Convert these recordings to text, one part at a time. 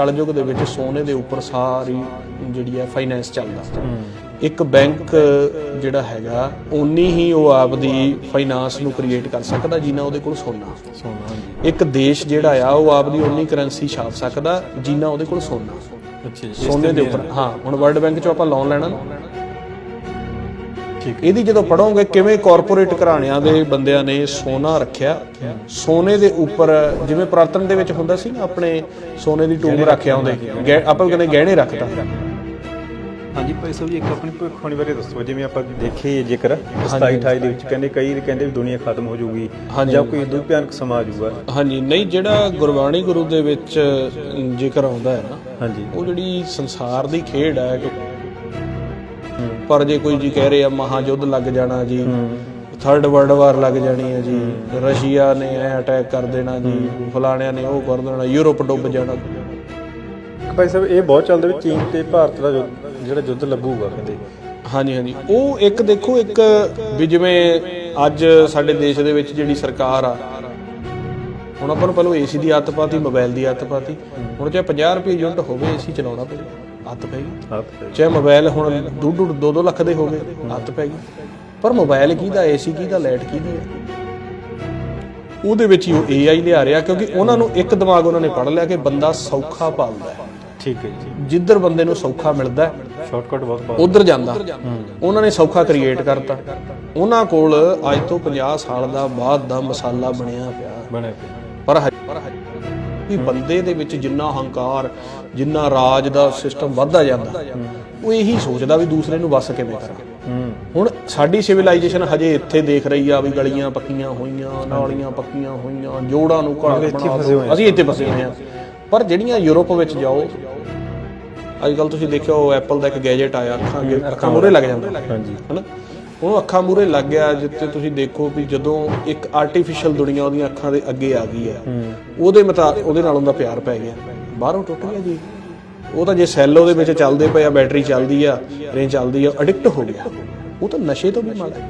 ਕਲਯੁਗ ਦੇ ਵਿੱਚ ਸੋਨੇ ਦੇ ਉੱਪਰ ਸਾਰੀ ਜਿਹੜੀ ਹੈ ਫਾਈਨੈਂਸ ਚੱਲਦਾ। ਇੱਕ ਬੈਂਕ ਜਿਹੜਾ ਹੈਗਾ ਉਨੀ ਹੀ ਉਹ ਆਪਦੀ ਫਾਈਨਾਂਸ ਨੂੰ ਕ੍ਰੀਏਟ ਕਰ ਸਕਦਾ ਜਿੰਨਾ ਉਹਦੇ ਕੋਲ ਸੋਨਾ। ਸੋਨਾ ਹਾਂਜੀ। ਇੱਕ ਦੇਸ਼ ਜਿਹੜਾ ਆ ਉਹ ਆਪਦੀ ਉਨੀ ਕਰੰਸੀ ਛਾਪ ਸਕਦਾ ਜਿੰਨਾ ਉਹਦੇ ਕੋਲ ਸੋਨਾ। ਅੱਛਾ ਸੋਨੇ ਦੇ ਉੱਪਰ ਹਾਂ ਹੁਣ ਵਰਲਡ ਬੈਂਕ ਚੋਂ ਆਪਾਂ ਲੋਨ ਲੈਣਾ ਇਹਦੀ ਜਦੋਂ ਪੜੋਗੇ ਕਿਵੇਂ ਕਾਰਪੋਰੇਟ ਘਰਾਣਿਆਂ ਦੇ ਬੰਦਿਆਂ ਨੇ ਸੋਨਾ ਰੱਖਿਆ? ਸੋਨੇ ਦੇ ਉੱਪਰ ਜਿਵੇਂ ਪ੍ਰਾਤਨ ਦੇ ਵਿੱਚ ਹੁੰਦਾ ਸੀ ਨਾ ਆਪਣੇ ਸੋਨੇ ਦੀ ਟੂਬ ਰੱਖਿਆ ਹੁੰਦੇ। ਆਪਾਂ ਕਹਿੰਦੇ ਗਹਿਣੇ ਰੱਖਤਾ। ਹਾਂਜੀ ਭਾਈ ਸਾਹਿਬ ਜੀ ਇੱਕ ਆਪਣੀ ਭਵਿੱਖਬਾਣੀ ਬਾਰੇ ਦੱਸੋ। ਜਿਵੇਂ ਆਪਾਂ ਦੇਖੇ ਜੇਕਰ 27 28 ਦੇ ਵਿੱਚ ਕਹਿੰਦੇ ਕਈ ਕਹਿੰਦੇ ਵੀ ਦੁਨੀਆ ਖਤਮ ਹੋ ਜਾਊਗੀ। ਜਾਂ ਕੋਈ ਦੁੱਧ ਭਿਆਨਕ ਸਮਾਂ ਆ ਜਾਊਗਾ ਹਾਂਜੀ ਨਹੀਂ ਜਿਹੜਾ ਗੁਰਬਾਣੀ ਗੁਰੂ ਦੇ ਵਿੱਚ ਜ਼ਿਕਰ ਆਉਂਦਾ ਹੈ ਨਾ ਹਾਂਜੀ। ਉਹ ਜਿਹੜੀ ਸੰਸਾਰ ਦੀ ਖੇਡ ਹੈ ਕਿ ਪਰ ਜੇ ਕੋਈ ਜੀ ਕਹਿ ਰਿਹਾ ਮਹਾ ਯੁੱਧ ਲੱਗ ਜਾਣਾ ਜੀ ਥਰਡ ਵਰਲਡ ਵਾਰ ਲੱਗ ਜਾਣੀ ਹੈ ਜੀ ਰਸ਼ੀਆ ਨੇ ਐ ਅਟੈਕ ਕਰ ਦੇਣਾ ਜੀ ਫਲਾਣਿਆਂ ਨੇ ਉਹ ਕਰ ਦੇਣਾ ਯੂਰਪ ਡੁੱਬ ਜਾਣਾ। ਭਾਈ ਸਾਹਿਬ ਇਹ ਬਹੁਤ ਚੱਲਦਾ ਵੀ ਚੀਨ ਤੇ ਭਾਰਤ ਦਾ ਜਿਹੜਾ ਯੁੱਧ ਲੱਗੂਗਾ ਕਹਿੰਦੇ। ਹਾਂਜੀ ਹਾਂਜੀ। ਉਹ ਇੱਕ ਦੇਖੋ ਇੱਕ ਵੀ ਜਿਵੇਂ ਅੱਜ ਸਾਡੇ ਦੇਸ਼ ਦੇ ਵਿੱਚ ਜਿਹੜੀ ਸਰਕਾਰ ਆ ਹੁਣ ਆਪਾਂ ਨੂੰ ਪਹਿਲਾਂ ਏਸੀ ਦੀ ਆਦਤ ਪਾਤੀ ਮੋਬਾਈਲ ਦੀ ਆਦਤ ਪਾਤੀ ਹੁਣ ਚਾਹੇ 50 ਰੁਪਏ ਯੂਨਿਟ ਹੋਵੇ ਏਸੀ ਚਲਾਉਣਾ ਪਊਗਾ। ਆਦਤ ਪੈ ਗਈ। ਚਾਹੇ ਮੋਬਾਈਲ ਹੁਣ ਡੂਢ ਡੂਢ 2-2 ਲੱਖ ਦੇ ਹੋ ਗਏ ਆਦਤ ਪੈ ਗਈ। ਪਰ ਮੋਬਾਈਲ ਕਿਹਦਾ ਏਸੀ ਕਿਹਦਾ ਲਾਈਟ ਕਿਹਦੀ ਹੈ? ਉਹਦੇ ਵਿੱਚ ਹੀ ਉਹ AI ਲਿਆ ਰਿਹਾ ਕਿਉਂਕਿ ਉਹਨਾਂ ਨੂੰ ਇੱਕ ਦਿਮਾਗ ਉਹਨਾਂ ਨੇ ਪੜ ਲਿਆ ਕਿ ਬੰਦਾ ਸੌਖਾ ਪਾਲਦਾ ਹੈ। ਠੀਕ ਹੈ ਜੀ। ਜਿੱਧਰ ਬੰਦੇ ਨੂੰ ਸੌਖਾ ਮਿਲਦਾ ਹੈ ਸ਼ਾਰਟਕਟ ਬਹੁਤ ਬਹੁਤ ਉਧਰ ਜਾਂਦਾ। ਉਹਨਾਂ ਨੇ ਸੌਖਾ ਕ੍ਰੀਏਟ ਕਰਤਾ। ਉਹਨਾਂ ਕੋਲ ਅੱਜ ਤੋਂ 50 ਸਾਲ ਦਾ ਬਾਅਦ ਦਾ ਮਸਾਲਾ ਬਣਿਆ ਪਿਆ। ਬਣਿਆ ਪਿਆ। ਪਰ ਹਜੇ- ਪਰ ਹਜੇ ਵੀ ਬੰਦੇ ਦੇ ਵਿੱਚ ਜਿੰਨਾ ਹੰਕਾਰ ਜਿੰਨਾ ਰਾਜ ਦਾ ਸਿਸਟਮ ਵੱਧਦਾ ਜਾਂਦਾ ਉਹ ਇਹੀ ਸੋਚਦਾ ਵੀ ਦੂਸਰੇ ਨੂੰ ਵਸ ਕਿਵੇਂ ਕਰਾਂ। ਹੁਣ ਸਾਡੀ ਸਿਵਲਾਈਜੇਸ਼ਨ ਹਜੇ ਇੱਥੇ ਦੇਖ ਰਹੀ ਆ ਵੀ ਗਲੀਆਂ ਪੱਕੀਆਂ ਹੋਈਆਂ ਨਾਲੀਆਂ ਪੱਕੀਆਂ ਹੋਈਆਂ ਜੋੜਾਂ ਨੂੰ ਘਾਟ ਬਣਾ। ਅਸੀਂ ਇੱਥੇ ਫਸੇ ਹੋਏ ਆ ਪਰ ਜਿਹੜੀਆਂ ਯੂਰਪ ਵਿੱਚ ਜਾਓ ਅੱਜ ਕੱਲ ਤੁਸੀਂ ਦੇਖਿਓ ਐਪਲ ਦਾ ਇੱਕ ਗੈਜਟ ਆਇਆ ਅੱਖਾਂ ਅੱਖਾਂ ਮੂਰੇ ਲੱਗ ਜਾਂਦਾ। ਹਾਂਜੀ ਹਨਾ? ਉਹਨੂੰ ਅੱਖਾਂ ਮੂਰੇ ਲੱਗ ਗਿਆ ਜਿੱਤੇ ਤੁਸੀਂ ਦੇਖੋ ਵੀ ਜਦੋਂ ਇੱਕ ਆਰਟੀਫੀਸ਼ੀਅਲ ਦੁਨੀਆ ਉਹਦੀਆਂ ਅੱਖਾਂ ਦੇ ਅੱਗੇ ਆ ਗਈ ਹੈ ਉਹਦੇ ਮਤਾ ਉਹਦੇ ਨਾਲ ਉਹਦਾ ਪਿਆਰ ਪੈ ਗਿਆ। ਬਾਹਰੋਂ ਟੁੱਟ ਗਿਆ ਜੀ। ਉਹ ਤਾਂ ਜੇ ਸੈੱਲ ਉਹਦੇ ਵਿੱਚ ਚੱਲਦੇ ਪਏ ਆ ਬੈਟਰੀ ਚੱਲਦੀ ਆ ਰੇਂਜ ਚੱਲਦੀ ਆ ਐਡਿਕਟ ਹੋ ਗਿਆ। ਉਹ ਤਾਂ ਨਸ਼ੇ ਤੋਂ ਵੀ ਮਾੜਾ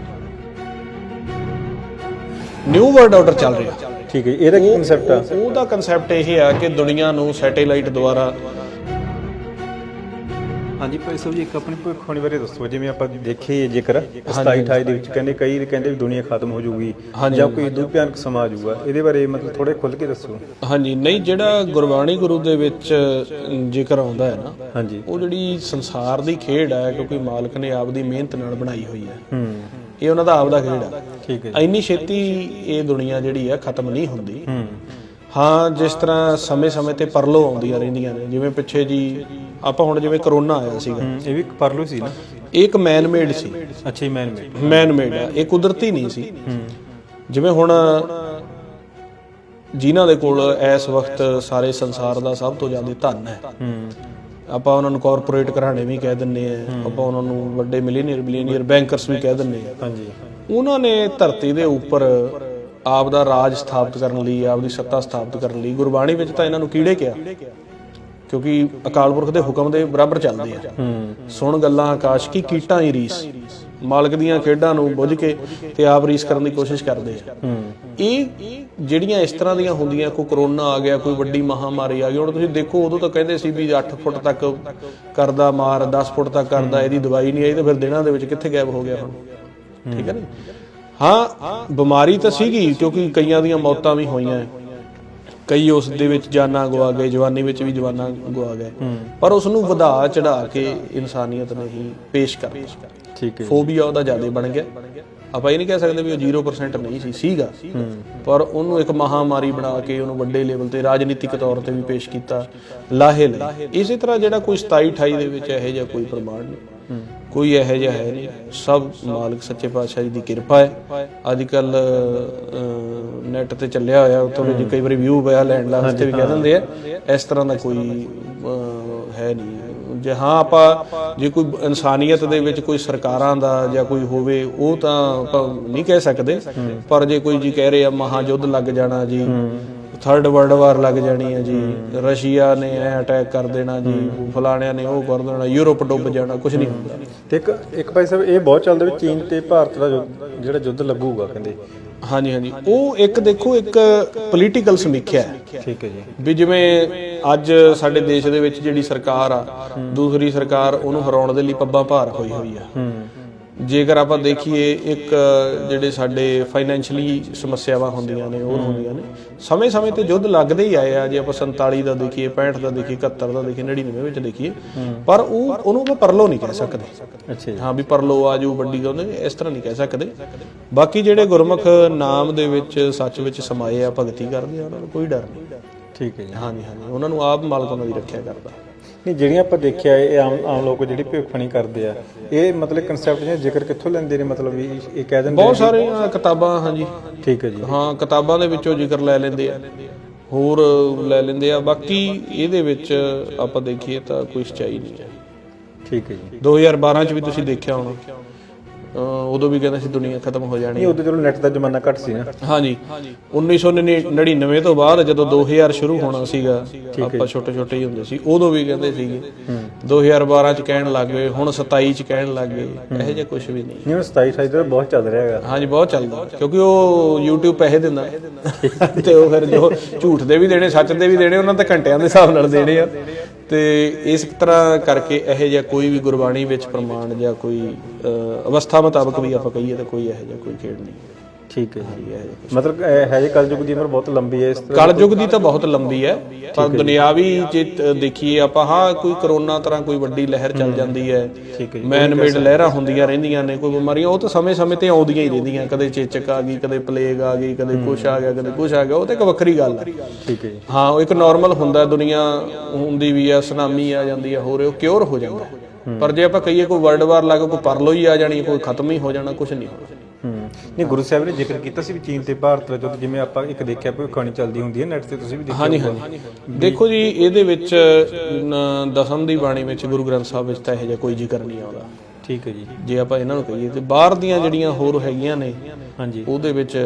ਨਿਊ ਵਰਲਡ ਆਰਡਰ ਚੱਲ ਰਿਹਾ। ਠੀਕ ਹੈ। ਇਹਦਾ ਕੀ ਕਨਸੈਪਟ ਆ? ਉਹਦਾ ਕਨਸੈਪਟ ਇਹ ਆ ਕਿ ਦੁਨੀਆ ਨੂੰ ਸੈਟੇਲਾਈਟ ਦੁਆਰਾ ਹਾਂਜੀ ਭਾਈ ਸਾਹਿਬ ਜੀ ਇੱਕ ਆਪਣੀ ਭਵਿੱਖਬਾਣੀ ਬਾਰੇ ਦੱਸੋ ਜਿਵੇਂ ਆਪਾਂ ਦੇਖੇ ਜੇਕਰ 27 28 ਦੇ ਵਿੱਚ ਕਹਿੰਦੇ ਕਈ ਕਹਿੰਦੇ ਵੀ ਦੁਨੀਆ ਖਤਮ ਹੋ ਜਾਊਗੀ ਜਾਂ ਕੋਈ ਦੁੱਧ ਭਿਆਨਕ ਸਮਾਂ ਆ ਜਾਊਗਾ ਇਹਦੇ ਬਾਰੇ ਮਤਲਬ ਥੋੜੇ ਖੁੱਲ ਕੇ ਦੱਸੋ। ਹਾਂਜੀ ਨਹੀਂ ਜਿਹੜਾ ਗੁਰਬਾਣੀ ਗੁਰੂ ਦੇ ਵਿੱਚ ਜ਼ਿਕਰ ਆਉਂਦਾ ਹੈ ਨਾ ਹਾਂਜੀ। ਉਹ ਜਿਹੜੀ ਸੰਸਾਰ ਦੀ ਖੇਡ ਹੈ ਕਿਉਂਕਿ ਮਾਲਕ ਨੇ ਆਪਦੀ ਮਿਹਨਤ ਨਾਲ ਬਣਾਈ ਹੋਈ ਹੈ। ਹੂੰ। ਇਹ ਉਹਨਾਂ ਦਾ ਆਪਦਾ ਖੇਡ ਹੈ। ਠੀਕ ਹੈ ਇੰਨੀ ਛੇਤੀ ਇਹ ਦੁਨੀਆ ਜਿਹੜੀ ਹੈ ਖਤਮ ਨਹੀਂ ਹੁੰਦੀ। ਹੂੰ। ਹਾਂ ਜਿਸ ਤਰ੍ਹਾਂ ਸਮੇਂ-ਸਮੇਂ ਤੇ ਪਰਲੋ ਆਉਂਦੀਆਂ ਰਹਿੰਦੀਆਂ ਨੇ ਜਿਵੇਂ ਪਿੱਛੇ ਜੀ ਆਪਾਂ ਹੁਣ ਜਿਵੇਂ ਕਰੋਨਾ ਆਇਆ ਸੀਗਾ। ਇਹ ਵੀ ਇੱਕ ਪਰਲੋ ਸੀ ਨਾ? ਇਹ ਇੱਕ ਮੈਨ ਮੇਡ ਸੀ। ਅੱਛਾ ਹੀ ਮੈਨ ਮੇਡ ਮੈਨ ਮੇਡ ਹੈ ਇਹ ਕੁਦਰਤੀ ਨਹੀਂ ਸੀ। ਜਿਵੇਂ ਹੁਣ ਜਿਨ੍ਹਾਂ ਦੇ ਕੋਲ ਇਸ ਵਕਤ ਸਾਰੇ ਸੰਸਾਰ ਦਾ ਸਭ ਤੋਂ ਜ਼ਿਆਦਾ ਧਨ ਹੈ। ਆਪਾਂ ਉਹਨਾਂ ਨੂੰ ਕਾਰਪੋਰੇਟ ਘਰਾਣੇ ਵੀ ਕਹਿ ਦਿੰਨੇ ਆ ਆਪਾਂ ਉਹਨਾਂ ਨੂੰ ਵੱਡੇ ਮਿਲੀਨੀਅਰ ਬਿਲੀਨੀਅਰ ਬੈਂਕਰਸ ਵੀ ਕਹਿ ਦਿੰਨੇ ਆ ਹਾਂਜੀ। ਉਹਨਾਂ ਨੇ ਧਰਤੀ ਦੇ ਉੱਪਰ ਆਪ ਦਾ ਰਾਜ ਸਥਾਪਿਤ ਕਰਨ ਲਈ ਆਪਦੀ ਸੱਤਾ ਸਥਾਪਿਤ ਕਰਨ ਲਈ ਗੁਰਬਾਣੀ ਵਿੱਚ ਤਾਂ ਇਹਨਾਂ ਨੂੰ ਕੀੜੇ ਕਿਹਾ। ਕਿਉਂਕਿ ਅਕਾਲ ਪੁਰਖ ਦੇ ਹੁਕਮ ਦੇ ਬਰਾਬਰ ਚੱਲਦੇ ਆ। ਸੁਣ ਗੱਲਾਂ ਆਕਾਸ਼ ਕੀ ਕੀਟਾਂ ਹੀ ਰੀਸ। ਮਾਲਕ ਦੀਆਂ ਖੇਡਾਂ ਨੂੰ ਬੁੱਝ ਕੇ ਤੇ ਆਪ ਰੀਸ ਕਰਨ ਦੀ ਕੋਸ਼ਿਸ਼ ਕਰਦੇ ਆ। ਇਹ ਜਿਹੜੀਆਂ ਇਸ ਤਰ੍ਹਾਂ ਦੀਆਂ ਹੁੰਦੀਆਂ ਕੋਈ ਕਰੋਨਾ ਆ ਗਿਆ ਕੋਈ ਵੱਡੀ ਮਹਾਮਾਰੀ ਆ ਗਈ ਹੁਣ ਤੁਸੀਂ ਦੇਖੋ ਉਦੋਂ ਤਾਂ ਕਹਿੰਦੇ ਸੀ ਵੀ 8 ਫੁੱਟ ਤੱਕ ਕਰਦਾ ਮਾਰ 10 ਫੁੱਟ ਤੱਕ ਕਰਦਾ ਇਹਦੀ ਦਵਾਈ ਨਹੀਂ ਆਈ ਤਾਂ ਫਿਰ ਦਿਨਾਂ ਦੇ ਵਿੱਚ ਕਿੱਥੇ ਗਾਇਬ ਹੋ ਗਿਆ ਹੁਣ? ਠੀਕ ਹੈ ਨਾ ਹਾਂ ਬਿਮਾਰੀ ਤਾਂ ਸੀਗੀ ਕਿਉਂਕਿ ਕਈਆਂ ਦੀਆਂ ਮੌਤਾਂ ਵੀ ਹੋਈਆਂ। ਕਈ ਉਸ ਦੇ ਵਿੱਚ ਜਾਨਾਂ ਗਵਾ ਗਏ ਜਵਾਨੀ ਵਿੱਚ ਵੀ ਜਵਾਨਾਂ ਗਵਾ ਗਏ। ਪਰ ਉਸ ਨੂੰ ਵਧਾ ਚੜਾ ਕੇ ਇਨਸਾਨੀਅਤ ਨੇ ਹੀ ਪੇਸ਼ ਕਰ ਠੀਕ ਹੈ ਫੋਬੀਆ ਉਹਦਾ ਜ਼ਿਆਦਾ ਬਣ ਗਿਆ। ਆਪਾਂ ਇਹ ਨਹੀਂ ਕਹਿ ਸਕਦੇ ਵੀ ਉਹ 0% ਨਹੀਂ ਸੀ ਸੀਗਾ। ਪਰ ਉਹਨੂੰ ਇੱਕ ਮਹਾਮਾਰੀ ਬਣਾ ਕੇ ਉਹਨੂੰ ਵੱਡੇ ਲੈਵਲ ਤੇ ਰਾਜਨੀਤਿਕ ਤੌਰ ਤੇ ਵੀ ਪੇਸ਼ ਕੀਤਾ ਲਾਹੇ ਲਈ। ਇਸੇ ਤਰ੍ਹਾਂ ਜਿਹੜਾ ਕੋਈ 27 28 ਦੇ ਵਿੱਚ ਇਹੋ ਜਿਹਾ ਕੋਈ ਪ੍ਰਮਾਣ ਨਹੀਂ। ਕੋਈ ਇਹੋ ਜਿਹਾ ਹੈ ਨਹੀਂ। ਸਭ ਮਾਲਕ ਸੱਚੇ ਪਾਤਸ਼ਾਹ ਜੀ ਦੀ ਕਿਰਪਾ ਹੈ। ਅੱਜ ਕੱਲ ਨੈਟ ਤੇ ਚੱਲਿਆ ਹੋਇਆ ਉੱਥੋਂ ਵੀ ਕਈ ਵਾਰੀ ਵਿਊ ਪਿਆ ਲੈਣ ਵਾਸਤੇ ਵੀ ਕਹਿ ਦਿੰਦੇ ਆ। ਇਸ ਤਰ੍ਹਾਂ ਦਾ ਕੋਈ ਹੈ ਨਹੀਂ। ਜੇ ਹਾਂ ਆਪਾਂ ਜੇ ਕੋਈ ਇਨਸਾਨੀਅਤ ਦੇ ਵਿੱਚ ਕੋਈ ਸਰਕਾਰਾਂ ਦਾ ਜਾਂ ਕੋਈ ਹੋਵੇ ਉਹ ਤਾਂ ਆਪਾਂ ਨਹੀਂ ਕਹਿ ਸਕਦੇ। ਪਰ ਜੇ ਕੋਈ ਜੀ ਕਹਿ ਰਿਹਾ ਮਹਾ ਯੁੱਧ ਲੱਗ ਜਾਣਾ ਜੀ ਥਰਡ ਵਰਲਡ ਵਾਰ ਲੱਗ ਜਾਣੀ ਹੈ ਜੀ। ਰਸ਼ੀਆ ਨੇ ਐ ਅਟੈਕ ਕਰ ਦੇਣਾ ਜੀ ਫਲਾਣਿਆਂ ਨੇ ਉਹ ਕਰ ਦੇਣਾ ਯੂਰਪ ਡੁੱਬ ਜਾਣਾ ਕੁਝ ਨਹੀਂ ਹੁੰਦਾ। ਤੇ ਇੱਕ ਇੱਕ ਭਾਈ ਸਾਹਿਬ ਇਹ ਬਹੁਤ ਚੱਲਦਾ ਵੀ ਚੀਨ ਤੇ ਭਾਰਤ ਦਾ ਯੁੱਧ- ਜਿਹੜਾ ਯੁੱਧ ਲੱਗੂਗਾ ਕਹਿੰਦੇ। ਹਾਂਜੀ ਹਾਂਜੀ। ਉਹ ਇੱਕ ਦੇਖੋ ਇੱਕ ਪੋਲੀਟੀਕਲ ਸਮੀਖਿਆ ਹੈ। ਠੀਕ ਹੈ ਜੀ। ਵੀ ਜਿਵੇਂ ਅੱਜ ਸਾਡੇ ਦੇਸ਼ ਦੇ ਵਿੱਚ ਜਿਹੜੀ ਸਰਕਾਰ ਆ ਦੂਸਰੀ ਸਰਕਾਰ ਉਹਨੂੰ ਹਰਾਉਣ ਦੇ ਲਈ ਪੱਬਾਂ ਭਾਰ ਹੋਈ ਹੋਈ ਆ। ਹੂੰ। ਜੇਕਰ ਆਪਾਂ ਦੇਖੀਏ ਇੱਕ ਜਿਹੜੇ ਸਾਡੇ ਫਾਈਨੈਂਸ਼ੀਅਲੀ ਸਮੱਸਿਆਵਾਂ ਹੁੰਦੀਆਂ ਨੇ ਉਹ ਹੁੰਦੀਆਂ ਨੇ। ਸਮੇਂ-ਸਮੇਂ ਤੇ ਯੁੱਧ ਲੱਗਦੇ ਹੀ ਆਏ ਆ। ਜੇ ਆਪਾਂ 47 ਦਾ ਦੇਖੀਏ 65 ਦਾ ਦੇਖੀਏ 71 ਦਾ ਦੇਖੀਏ 99 ਵਿੱਚ ਦੇਖੀਏ ਪਰ ਉਹ ਉਹਨੂੰ ਆਪਾਂ ਪਰਲੋ ਨਹੀਂ ਕਹਿ ਸਕਦੇ। ਅੱਛਾ ਜੀ। ਹਾਂ ਵੀ ਪਰਲੋ ਆ ਜੂ ਵੱਡੀ ਗੱਲ ਇਸ ਤਰ੍ਹਾਂ ਨਹੀਂ ਕਹਿ ਸਕਦੇ। ਬਾਕੀ ਜਿਹੜੇ ਗੁਰਮੁਖ ਨਾਮ ਦੇ ਵਿੱਚ ਸੱਚ ਵਿੱਚ ਸਮਾਏ ਆ ਭਗਤੀ ਕਰਦੇ ਆ ਉਹਨਾਂ ਨੂੰ ਕੋਈ ਡਰ ਨਹੀਂ। ਠੀਕ ਹੈ ਜੀ। ਹਾਂਜੀ ਹਾਂਜੀ। ਉਹਨਾਂ ਨੂੰ ਆਪ ਮਾਲਕ ਉਹਨਾਂ ਦੀ ਰੱਖਿਆ ਕਰਦਾ। ਨਹੀਂ ਜਿਹੜੀਆਂ ਆਪਾਂ ਦੇਖਿਆ ਇਹ ਆਮ ਆਮ ਲੋਕ ਜਿਹੜੀ ਭਵਿੱਖਬਾਣੀ ਕਰਦੇ ਆ ਇਹ ਮਤਲਬ ਕਨਸੈਪਟ ਜਿਹੜਾ ਜ਼ਿਕਰ ਕਿੱਥੋਂ ਲੈਂਦੇ ਨੇ? ਮਤਲਬ ਵੀ ਇਹ ਕਹਿ ਦਿੰਦੇ ਬਹੁਤ ਸਾਰੀਆਂ ਕਿਤਾਬਾਂ ਹਾਂਜੀ। ਠੀਕ ਹੈ ਜੀ। ਹਾਂ ਕਿਤਾਬਾਂ ਦੇ ਵਿੱਚੋਂ ਜ਼ਿਕਰ ਲੈ ਲੈਂਦੇ ਆ। ਹੋਰ ਲੈ ਲੈਂਦੇ ਆ। ਬਾਕੀ ਇਹਦੇ ਵਿੱਚ ਆਪਾਂ ਦੇਖੀਏ ਤਾਂ ਕੋਈ ਸਚਾਈ ਨਹੀਂ। ਹੈ ਠੀਕ ਹੈ ਜੀ। 2012 ਚ ਵੀ ਤੁਸੀਂ ਦੇਖਿਆ ਹੋਣਾ। ਉਦੋਂ ਵੀ ਕਹਿੰਦੇ ਸੀ ਦੁਨੀਆ ਖਤਮ ਹੋ ਜਾਣੀ ਨਹੀਂ ਉਦੋਂ ਚਲੋ ਨੈਟ ਦਾ ਜ਼ਮਾਨਾ ਘੱਟ ਸੀ ਨਾ। ਹਾਂਜੀ। 1999 ਤੋਂ ਬਾਅਦ ਜਦੋਂ 2000 ਸ਼ੁਰੂ ਹੋਣਾ ਸੀਗਾ ਆਪਾਂ ਛੋਟੇ ਛੋਟੇ ਹੀ ਹੁੰਦੇ ਸੀ ਉਦੋਂ ਵੀ ਕਹਿੰਦੇ ਸੀਗੇ। 2012 ਚ ਕਹਿਣ ਲੱਗ ਗਏ ਹੁਣ 27 ਚ ਕਹਿਣ ਲੱਗ ਗਏ ਇਹੋ ਜਿਹਾ ਕੁਝ ਵੀ ਨਹੀਂ। ਨਹੀਂ ਹੁਣ 27 28 ਦਾ ਬਹੁਤ ਚੱਲ ਰਿਹਾ ਹੈਗਾ। ਹਾਂਜੀ ਬਹੁਤ ਚੱਲਦਾ ਕਿਉਂਕਿ ਉਹ YouTube ਪੈਸੇ ਦਿੰਦਾ। ਤੇ ਉਹ ਫਿਰ ਜੋ ਝੂਠ ਦੇ ਵੀ ਦੇਣੇ ਸੱਚ ਦੇ ਵੀ ਦੇਣੇ ਉਹਨਾਂ ਤੇ ਘੰਟਿਆਂ ਦੇ ਹਿਸਾਬ ਨਾਲ ਦੇਣੇ ਆ। ਤੇ ਇਸ ਤਰ੍ਹਾਂ ਕਰਕੇ ਇਹੋ ਜਿਹਾ ਕੋਈ ਵੀ ਗੁਰਬਾਣੀ ਵਿੱਚ ਪ੍ਰਮਾਣ ਜਾਂ ਕੋਈ ਅਵਸਥਾ ਮੁਤਾਬਕ ਵੀ ਆਪਾਂ ਕਹੀਏ ਤਾਂ ਕੋਈ ਇਹੋ ਜਿਹਾ ਕੋਈ ਖੇਡ ਨਹੀਂ। ਠੀਕ ਹੈ ਜੀ ਮਤਲਬ ਇਹ ਹੈ ਜੇ ਕਲਯੁਗ ਦੀ ਉਮਰ ਬਹੁਤ ਲੰਬੀ ਹੈ ਇਸ ਤਰ੍ਹਾਂ ਕਲਯੁਗ ਦੀ ਤਾਂ ਬਹੁਤ ਲੰਬੀ ਹੈ। ਪਰ ਦੁਨਿਆਵੀ ਜੇ ਦੇਖੀਏ ਆਪਾਂ ਹਾਂ ਕੋਈ ਕਰੋਨਾ ਤਰ੍ਹਾਂ ਕੋਈ ਵੱਡੀ ਲਹਿਰ ਚੱਲ ਜਾਂਦੀ ਹੈ। ਠੀਕ ਹੈ ਮੈਨ ਮੇਡ ਲਹਿਰਾਂ ਹੁੰਦੀਆਂ ਰਹਿੰਦੀਆਂ ਨੇ ਕੋਈ ਬਿਮਾਰੀਆਂ ਉਹ ਤਾਂ ਸਮੇਂ-ਸਮੇਂ ਤੇ ਆਉਂਦੀਆਂ ਹੀ ਰਹਿੰਦੀਆਂ। ਕਦੇ ਚੇਚਕ ਆ ਗਈ ਕਦੇ ਪਲੇਗ ਆ ਗਈ ਕਦੇ ਕੁਛ ਆ ਗਿਆ ਕਦੇ ਕੁਛ ਆ ਗਿਆ ਉਹ ਤਾਂ ਇੱਕ ਵੱਖਰੀ ਗੱਲ ਹੈ। ਠੀਕ ਹੈ ਹਾਂ ਉਹ ਇੱਕ ਨਾਰਮਲ ਹੁੰਦਾ ਦੁਨੀਆ ਹੁੰਦੀ ਵੀ ਆ ਸੁਨਾਮੀ ਆ ਜਾਂਦੀ ਆ ਹੋਰ ਉਹ ਕਿਉਰ ਹੋ ਜਾਂਦਾ। ਪਰ ਜੇ ਆਪਾਂ ਕਹੀਏ ਕੋਈ ਵਰਲਡ ਵਾਰ ਲੱਗ ਕੋਈ ਪਰਲੋ ਹੀ ਆ ਜਾਣੀ ਕੋਈ ਖਤਮ ਹੀ ਹੋ ਜਾਣਾ ਕੁਝ ਨਹੀਂ ਹੋਣਾ ਨਹੀਂ ਗੁਰੂ ਸਾਹਿਬ ਨੇ ਜ਼ਿਕਰ ਕੀਤਾ ਸੀ ਵੀ ਚੀਨ ਤੇ ਭਾਰਤ ਦਾ ਜਦੋਂ ਜਿਵੇਂ ਆਪਾਂ ਇੱਕ ਦੇਖਿਆ ਭਵਿੱਖਬਾਣੀ ਚੱਲਦੀ ਹੁੰਦੀ ਹੈ ਨੈਟ ਤੇ ਤੁਸੀਂ ਵੀ ਦੇਖਿਆ ਹਾਂਜੀ ਹਾਂਜੀ ਦੇਖੋ ਜੀ ਇਹਦੇ ਵਿੱਚ ਦਸਮ ਦੀ ਬਾਣੀ ਵਿੱਚ ਗੁਰੂ ਗ੍ਰੰਥ ਸਾਹਿਬ ਵਿੱਚ ਤਾਂ ਇਹੋ ਜਿਹਾ ਕੋਈ ਜ਼ਿਕਰ ਨਹੀਂ ਆਉਂਦਾ। ਠੀਕ ਹੈ ਜੀ। ਜੇ ਆਪਾਂ ਇਹਨਾਂ ਨੂੰ ਕਹੀਏ ਤੇ ਬਾਹਰ ਦੀਆਂ ਜਿਹੜੀਆਂ ਹੋਰ ਹੈਗੀਆਂ ਨੇ ਹਾਂਜੀ। ਉਹਦੇ ਵਿੱਚ